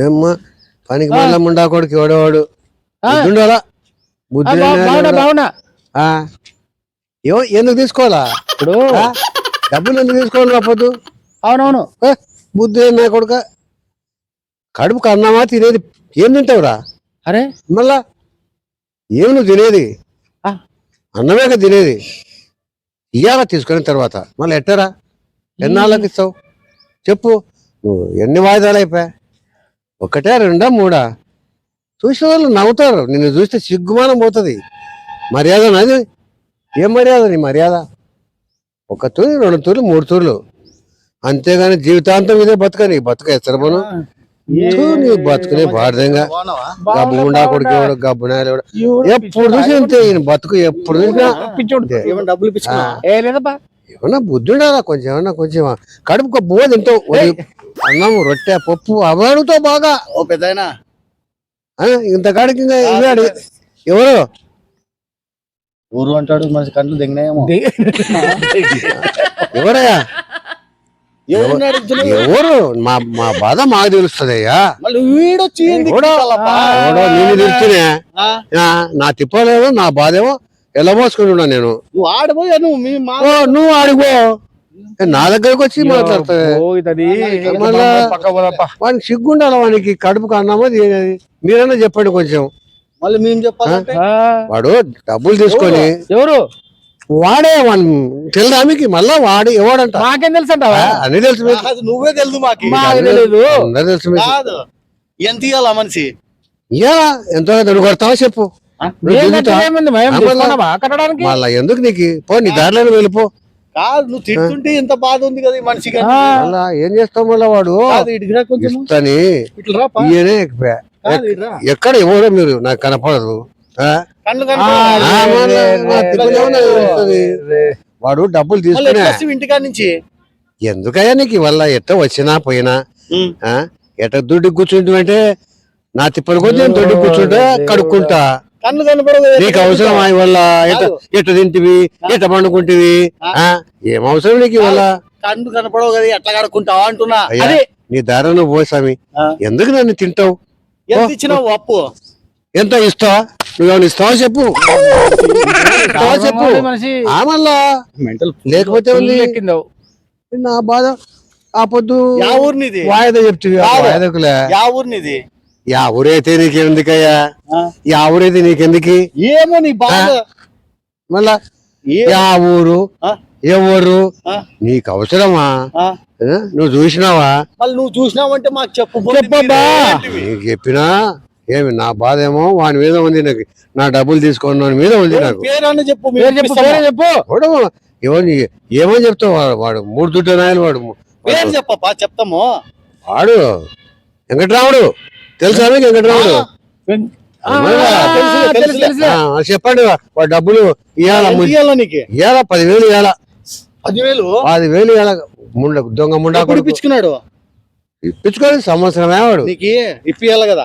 ఏమ్మా? పనికి మళ్ళా ముండా కొడుకు ఎవడేవాడు ఆ, బుద్ధి ఎందుకు తీసుకోవాలా? ఇప్పుడు? డబ్బులు ఎందుకు తీసుకోవాలి రాపోద్దు? అవునవును. ఏ, బుద్ధి నా కొడుక? కడుపుకు అన్నామా తినేది ఏం తింటావురా? అరే. మళ్ళా ఏమి నువ్వు తినేది. అన్నమే తినేది. ఇయ్యాల తీసుకున్న తర్వాత. మళ్ళీ ఎట్టరా? ఎన్నాళ్ళకి ఇస్తావు? చెప్పు. నువ్వు ఎన్ని వాయిదాలు అయిపోయా ఒకటే రెండా మూడా? చూసిన వాళ్ళు నవ్వుతారు. నిన్ను చూస్తే సిగ్గుమానం పోతుంది. మర్యాద నాది. ఏం మర్యాద నీ మర్యాద? ఒక తూరి రెండు తూర్లు మూడు తూర్లు. అంతేగాని జీవితాంతం ఇదే బతుక. నీ బతుక ఎత్తరబోను నీ బతుకునే గబ్బు ఉండా కొడుకు ఎవడు గబ్బు నాయలు ఎవడు. ఎప్పుడు చూసి అంతే ఈయన బతుకు ఎప్పుడు చూసినా ఏమన్నా బుద్ధి ఉండాలా? కొంచెం ఏమన్నా కొంచెం. కడుపు తింటావు. ఉదయం అన్నం రొట్టె పప్పు అవి అడుగుతావు బాగా. ఓ పెద్దాయనా. ఆ, ఇంత కాడికి ఇంకా ఇవే అడిగి ఎవరు? ఊరు అంటాడు మనిషి కంట్లు దిగినాయేమో. ఎవరయ్యా? ఎవరు? మా మా బాధ మాకు తెలుస్తుందయ్యా? ఎవడో? నేను నా తిప్పలేదు నా బాధ ఏమో ఎలా మోసుకుంటున్నా నేను. నువ్వు ఆడబోయా నువ్వు నువ్వు అడిగో నా దగ్గరకు వచ్చి వానికి సిగ్గుండాలి వానికి? కడుపుకు అన్నామో తినేది మీరన్నా చెప్పండి కొంచెం. మళ్ళీ మేము చెప్పాలంటే? ఆ, వాడు డబ్బులు తీసుకొని ఎవరు? వాడే వాడు తెలుదా మీకు? మళ్ళా వాడు ఎవడంట? మాకేం తెలుసు అన్ని తెలుసు నువ్వే తెలుసు మాకు. తెలుసు ఎంత ఇయ్యాలా మనిషి? ఇయ్యా ఎంతో కొడతావా చెప్పు. మళ్ళా ఎందుకు నీకు? పో నీ దారిలో వెళ్ళిపో. కాదు నువ్వు తిట్టుంటే ఎంత బాధ ఉంది కదా ఈ మనిషికి మళ్ళా ఏం చేస్తావు మళ్ళా వాడు? ఇస్తని. ఈయనే ఎక్కడ ఎవరో మీరు నాకు కనపడదు. వాడు డబ్బులు తీసుకునే ఇంటికాడ నుంచి? ఎందుకయ్యా నీకు వల్ల ఎట్ట వచ్చినా పోయినా? ఎట్ట దుడ్డు కూర్చుంటామంటే నా తిప్పలు కొద్ది నేను దొడ్డి కూర్చుంటా కడుక్కుంటా. కళ్ళు కనపడవు. కదా, నీకు అవసరం ఈ వల్ల ఎట్ట కాదు. ఎట్ట తింటివి? ఎట్ట పండుకుంటివి? ఆ? ఏం అవసరం నీకు వల్ల కళ్ళు కనపడవు కదా ఎట్లా కడుక్కుంటావా అంటున్నా. అదే. నీ దారి నువ్వు పోసామి. ఎందుకు నన్ను తింటావు? ఎంత ఇచ్చినావు అప్పు. ఎంత ఇస్తావా? నువ్వేమైనా ఇస్తావా చెప్పు. చెప్పు. మామూలు మనిషి ఆ మళ్ళా? మెంటల్ లేకపోతే నా బాధ. ఆ పొద్దు యా ఊరినిది. వాయిదా చెప్తివి యా ఊరినిది. యా ఊరైతే నీకెందుకయ్యా? ఆ? యా ఊరైతే నీకెందుకు? ఏమో నీ బాధ. మళ్ళా? యా ఊరు? ఎవరు? నీకు అవసరమా? నువ్వు చూసినావా? మళ్ళీ నువ్వు చూసినావంటే మాకు చెప్పు. చెప్పబ్బా. నీకు చెప్పినా? ఏమి నా బాధ ఏమో? వాని మీద ఉంది నాకు. నా డబ్బులు తీసుకున్న వాని మీద ఉంది నాకు. చెప్పు ఎవరిని ఏమని చెప్తావు? వాడు వాడు మూడు దుడ్డ నాయలు వాడు. పేరు చెప్పప్పా చెప్తాము. వాడు వెంకట్రాముడు. తెలుసా మీకు వెంకట్రాముడు ఆ, చెప్పండి వాడు డబ్బులు ఇవాళ పదివేలు ఇవాళ పదివేలు? పదివేలు ఇవాళ ముండ దొంగ ముండా ఇప్పించుకున్నాడు? ఇప్పించుకొని సంవత్సరమే వాడు. నీకు ఇప్పియాలి కదా.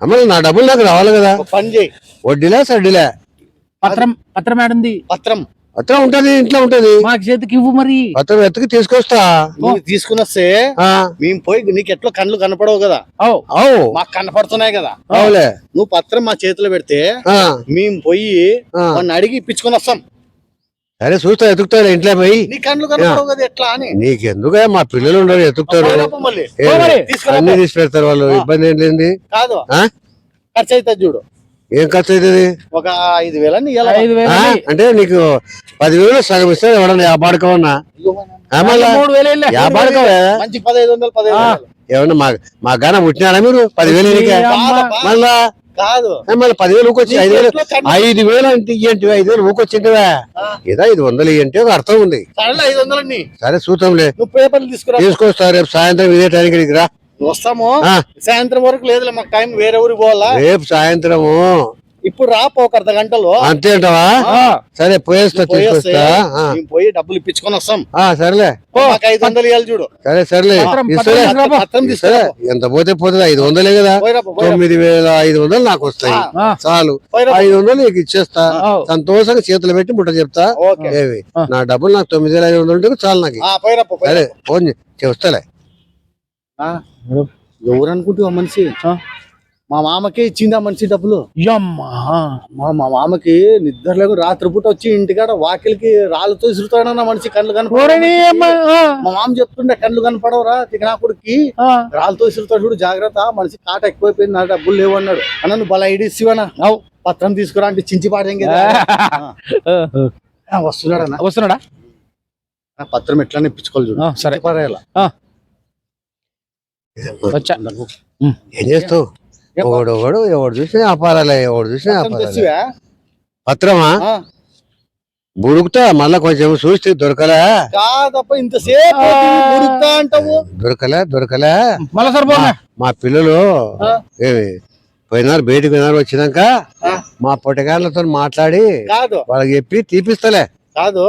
అమ్మ నా డబ్బులు నాకు రావాలి కదా. పని చేయి. వడ్డీలే సడ్డీలే? పత్రం పత్రం ఏడుంది? పత్రం. పత్రం ఉంటది ఇంట్లో ఉంటది. మాకు చేతికి ఇవ్వు మరి. పత్రం ఎత్తుకు తీసుకొస్తా. నువ్వు తీసుకుని వస్తే ఆ, మేము పోయి నీకు ఎట్లా కళ్ళు కనపడవు కదా. అవు. అవు. మాకు కనపడుతున్నాయి కదా. అవులే. నువ్వు పత్రం మా చేతిలో పెడితే ఆ, మేము పోయి. వాడిని అడిగి ఇప్పించుకొని వస్తాం. సరే చూస్తా ఎత్తుకుతా ఇంట్లో పోయి. నీ కళ్ళు కనపడవు కదా ఎట్లా అని. నీకెందుకే మా పిల్లలు ఉండరు ఎత్తుకుతారు అన్ని పో. తీసి పెడతారు వాళ్ళు ఇబ్బంది ఏం లేని కాదు? ఖర్చు అవుతుంది చూడు. ఏం ఖర్చు అవుతుంది ఒక ఐదు వేలని ఐదు వేలు? అంటే నీకు పదివేలు సగం ఇస్తే ఎవడన్నా మూడు వేలు మంచి పదహైదు వందలు ఏమన్నా మా మా గాన పుట్టినారా మీరు? పదివేలు. మళ్ళా? కాదు. మళ్ళీ పదివేలు ఊకొచ్చి ఐదు వేలు ఐదు వేలు అంటే ఇయ్యంటివి ఐదు వేలు ఊకొచ్చింటివా. ఆ. ఏదో ఐదు వందలు ఇయ్యంటే ఒక అర్థం ఉంది. సరేలే ఐదు వందలన్నీ సరే చూద్దాంలే నువ్వు పేపర్లు తీసుకురా. తీసుకొస్తా రేపు సాయంత్రం ఇదే టైంకి రా. వస్తాము. సాయంత్రం వరకు లేదులే మాకు టైం వేరే ఊరికి పోవాలా? రేపు సాయంత్రము. ఇప్పుడు రా పో ఒక అర్ధ గంటలో. అంతే సరే పోయేస్తా తీసుకొస్తా. పోయి డబ్బులు ఇప్పించుకొని వస్తాం. ఆ, సరేలే. మాకు ఐదు వందలు ఇవ్వాలి చూడు. సరే సరేలే. సరే ఎంత పోతే పోతుంది ఐదు వందలే కదా. తొమ్మిది వేల ఐదు వందలు నాకు వస్తాయి. చాలు. ఐదు వందలు నీకు ఇచ్చేస్తా. సంతోషంగా చేతులు పెట్టి ముట్ట చెప్తా. ఓకే. ఏవి? ఆ. నా డబ్బులు నాకు తొమ్మిది వేల ఐదు వందలు ఉంటే చాలు నాకు. సరే ఫోన్ చేస్తాలే. ఎవరు? అనుకుంటే ఆ మనిషి? మా మామకే ఇచ్చింది ఆ మనిషి డబ్బులు. మా మా మామకి నిద్ర లేకు రాత్రిపూట వచ్చి ఇంటికాడ వాకిలికి రాళ్ళతో ఇసురుతాడన్న మనిషి కళ్ళు ఓరేని కనపడ అమ్మా, ఆ, మా మామ చెప్తుండే కళ్ళు కనపడవరా తికనాకుడికి ఆ. రాళ్ళతో ఇసురుతాడు చూడు జాగ్రత్త మనిషి కాట ఎక్కువైపోయింది నా డబ్బులు లేవు అన్నాడు. అన్న నువ్వు బల ఐడి. పత్రం తీసుకురా అంటే చించి పాడేం కదా. వస్తున్నాడు వస్తున్నాడా? ఆ పత్రం ఎట్లా ఇప్పించుకోవాలి చూడు. సరే. పారేయాల? వచ్చా. ఏం చేస్తావు ఒకడు ఒకడు ఎవడు చూసినా వ్యాపారాలే ఎవడు చూసినా తెచ్చివా? పత్రమా? బుడుకుతా మళ్ళా కొంచెం చూస్తే దొరకలే? కాదప్ప ఇంతసేపు ఉడుకుతా అంటావు. దొరకలే దొరకలే? మళ్ళా మా పిల్లలు ఏమి పోయినారు బయటికి పోయినారు వచ్చినాక మా పొట్టగాళ్ళతో మాట్లాడి కాదు. వాళ్ళకి చెప్పి తీపిస్తలే. కాదు.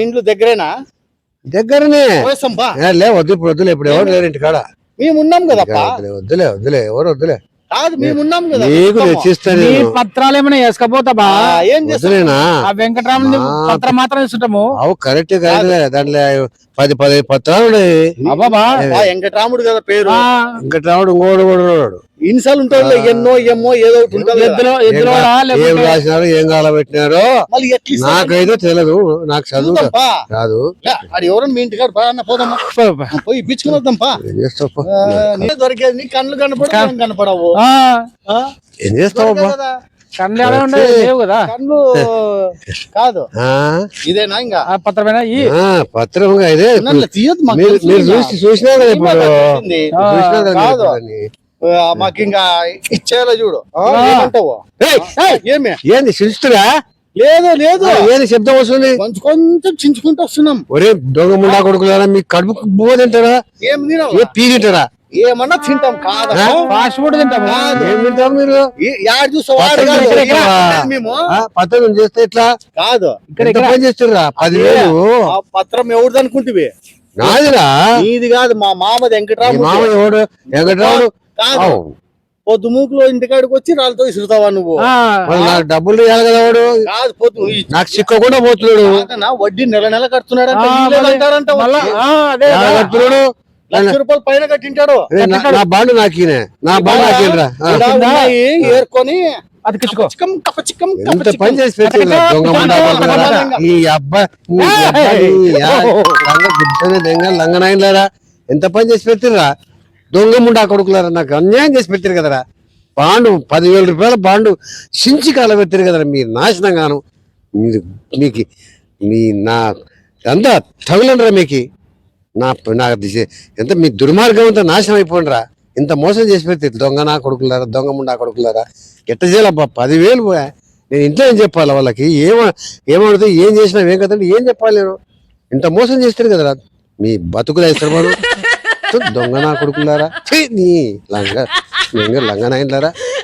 ఇంట్లో దగ్గరేనా? దగ్గరనే. లే వద్దు ఇప్పుడు వద్దులే ఇప్పుడు ఎవరు లేరు ఇంటికాడ. మేము ఉన్నాం కదప్పా. వద్దులే వద్దులే ఎవరు వద్దులే. కాదు మేము ఉన్నాం కదా నీకు నేను పత్రాలు ఏమైనా వేసుకపోతా బా ఆ, ఏం ఆ వెంకటరామని. పత్రం మాత్రం ఇస్తుంటాము అవు కరెక్ట్ దాంట్లో పది పది పత్రాలు ఉన్నాయి అబ్బాబా ఆ వెంకటరాముడు కదా పేరు. రావుడు ఇంకోడు కూడా ఇన్సాలు ఉంటాయి ఎన్నో ఎమ్మో ఏదో కదా. ఏం రాసినారు ఏం కాలబెట్టినారో? నాకైతే తెలియదు నాకు చదువు అది ఎవరన్నా మీ అన్న పోదామా? పోయి ఇప్పించుకుని పో. నీకే దొరికేది నీ కళ్ళు కనపడవు కనపడవు. ఆ, ఆ? ఏం చేస్తావు కదా. కళ్ళు ఎలా ఉండదు లేవు కదా. కళ్ళు కాదు. ఆ? ఇదేనా ఇంకా? ఆ పత్రమేనా? ఈ. ఆ, పత్రంగా ఇదే మీరు. చూసి చూసినా కదా ఇప్పుడు. కదా కాదు. మాకు ఇంకా ఇచ్చేయాలి చూడు. ఏమంటావు? ఏమి? ఏంది శిస్తురా లేదు లేదు. ఏంది శబ్దం వస్తుంది? కొంచెం కొంచెం చించుకుంటూ వస్తున్నాం. ఒరే దొంగ ముండా కొడుకులారా మీ కడుపు బువ్వ తింటారా? ఏం ఏ పీ తింటారా? ఏమన్నా తింటాం కాదా? Fast food. ఏం తింటారు మీరు? యాడ్. మేము? పత్రం చేస్తే ఇట్లా కాదు. ఇక్కడ పని చేస్తుర్రా? పదివేలు? ఆ పత్రం ఎవరిది అనుకుంటివి? నాదిరా? నీది కాదు మా మామది మీ వెంకటరాము మామ ఎవడు? వెంకటరావుడు కాదు. పొద్దు మూకులో ఇంటికాడికి వచ్చి రాళ్ళతో ఇసురుతావా నువ్వు? నాకు డబ్బులు ఇవ్వాలి కదా వాడు? కాదు పొద్దు ఈ నాకు చిక్కకుండా పోతున్నాడు. వడ్డీ నెల నెల కడుతున్నాడు అదే. కడుతున్నాడు. లక్ష రూపాయలు పైన కట్టింటాడు ఏ, నా- నా బాండు నాకినే. నా బాండు ఉన్నాయి, ఏరుకొని ఎంత పని చేసి. ఈ అబ్బాయి లంగనాయనలారా ఎంత పని చేసి పెట్టిర్రా దొంగ ముండా కొడుకులారా? నాకు అన్యాయం చేసి పెట్టారు కదరా. బాండు పదివేల రూపాయల బాండు సించి కాల పెట్టారు కదరా. మీరు నాశనం గాను మీరు మీకు మీ నా అంతా తగులండ్రా మీకు? నా నాకు ఎంత మీ దుర్మార్గం అంతా నాశనం అయిపోండిరా ఇంత మోసం చేసి పెడితే దొంగ నా కొడుకులారా దొంగ ముండా కొడుకులారా? ఎట్ట చేయాలబ్బా పదివేలు పోయా. నేను ఇంట్లో ఏం చెప్పాలి వాళ్ళకి? ఏమ ఏమడితే ఏం చేసినా ఏం కదండి ఏం చెప్పాలి నేను? ఇంత మోసం చేస్తారు కదరా. మీ బతుకులు వేస్తారు దొంగ నా కొడుకులారా నీ లంగ లంగ లంగనాయనలారా